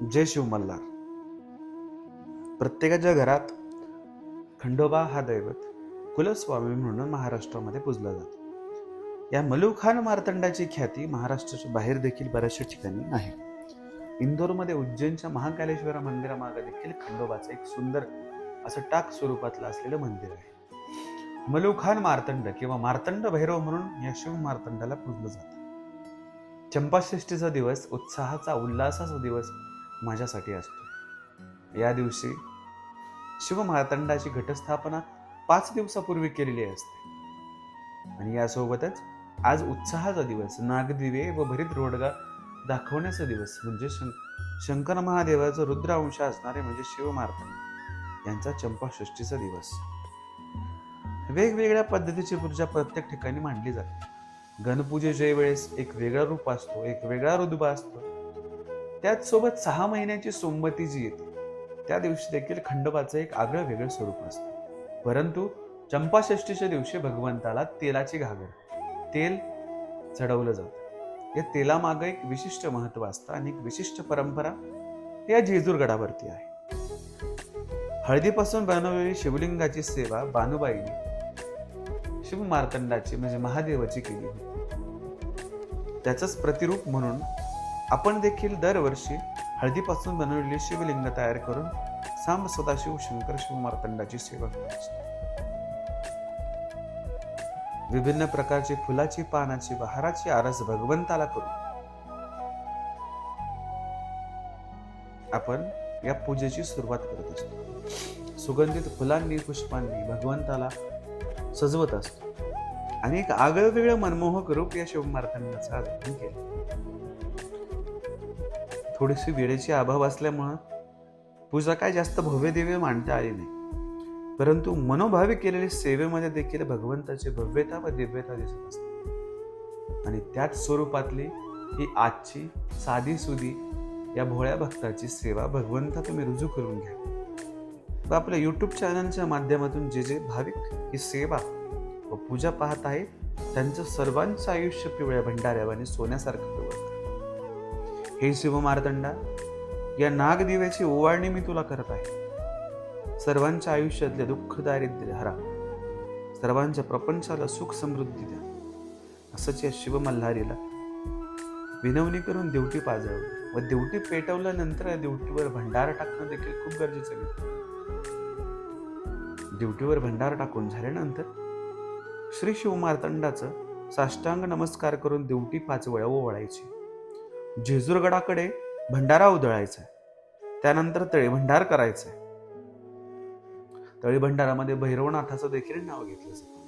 जय शिव मल्हार. प्रत्येकाच्या घरात खंडोबा हा दैवत कुलस्वामी म्हणून महाराष्ट्रामध्ये पूजला जातो. या मलुखान मार्तंडाची ख्याती महाराष्ट्राच्या बाहेर देखील बऱ्याचशा ठिकाणी आहे. इंदोरमध्ये उज्जैनच्या महाकालेश्वर मंदिरामागे देखील खंडोबाचं एक सुंदर असं टाक स्वरूपातलं असलेलं मंदिर आहे. मलुखान मार्तंड किंवा मार्तंड भैरव म्हणून या शिव मार्तंडाला पूजलं जातं. चंपाषष्टीचा दिवस उत्साहाचा उल्हासाचा दिवस माझ्यासाठी असतो. या दिवशी शिवमार्तंडाची घटस्थापना पाच दिवसापूर्वी केलेली असते. आणि यासोबतच आज उत्साहाचा दिवस नागदिवे व भरीत रोडगा दाखवण्याचा दिवस म्हणजे शं शंकर महादेवाचं रुद्रांश असणारे म्हणजे शिवमार्तंड यांचा चंपाषष्टीचा दिवस. वेगवेगळ्या पद्धतीची पूजा प्रत्येक ठिकाणी मांडली जाते. गणपूजेच्या वेळेस एक वेगळा रूप असतो एक वेगळा रुदबा असतो. त्याचसोबत सहा महिन्याची सोमवती जी येते त्या दिवशी देखील खंडोबाचं एक आगळं वेगळं स्वरूप असतं. परंतु चंपाषष्टीच्या दिवशी भगवंताला तेलाची घागर तेल चढवलं जातं. या तेलामागं एक विशिष्ट महत्त्व असतं आणि एक विशिष्ट परंपरा या जेजूरगडावरती आहे. हळदीपासून बनवलेली शिवलिंगाची सेवा बानुबाईने शिवमार्तंडाची म्हणजे महादेवाची केली होती. त्याचंच प्रतिरूप म्हणून आपण देखील दरवर्षी हळदीपासून बनवलेली शिवलिंग तयार करून सांब सदाशिव शंकर शिवमार्तंडाची सेवा करायची विभिन्न प्रकारची फुलाची पानाची बहाराची आरस भगवंताला करू आपण या पूजेची सुरुवात करत असतो. सुगंधित फुलांनी पुष्पांनी भगवंताला सजवत असतो. आणि एक आगळं वेगळं मनमोहक रूप या शिवमार्तंडाचं आगमन केलं. थोडीशी वेळेची अभाव असल्यामुळं पूजा काय जास्त भव्य दिव्य मांडता आली नाही. परंतु मनोभावी केलेल्या सेवेमध्ये देखील भगवंताची भव्यता व दिव्यता दिसत असते. आणि त्याच स्वरूपातली ही आजची साधी सुधी या भोळ्या भक्ताची सेवा भगवंता तुम्ही रुजू करून घ्या. व आपल्या यूट्यूब चॅनलच्या माध्यमातून जे जे भाविक ही सेवा व पूजा पाहत आहेत त्यांचं सर्वांचं आयुष्य पिवळ्या भंडाऱ्यावाने सोन्यासारखं पिवळतं हे शिवमार्तंडा या नागदिव्याची ओवाळणी मी तुला करत आहे. सर्वांच्या आयुष्यातले दुःख दारिद्र्य हरा. सर्वांच्या प्रपंचाला सुख समृद्धी द्या. असंच या शिवमल्हारीला विनवणी करून देवटी पाजळ व देवटी पेटवल्यानंतर या देवटीवर भंडारा टाकणं देखील खूप गरजेचं आहे. ड्युटीवर भंडार टाकून झाल्यानंतर श्री शिवमार्तंडाचं साष्टांग नमस्कार करून देवटी पाच वेळा ओवाळायची. जेजूरगडाकडे भंडारा उधळायचा त्यानंतर तळीभंडार करायचा तळीभंडारामध्ये भैरवनाथाचं देखील नाव घेतलं जातं.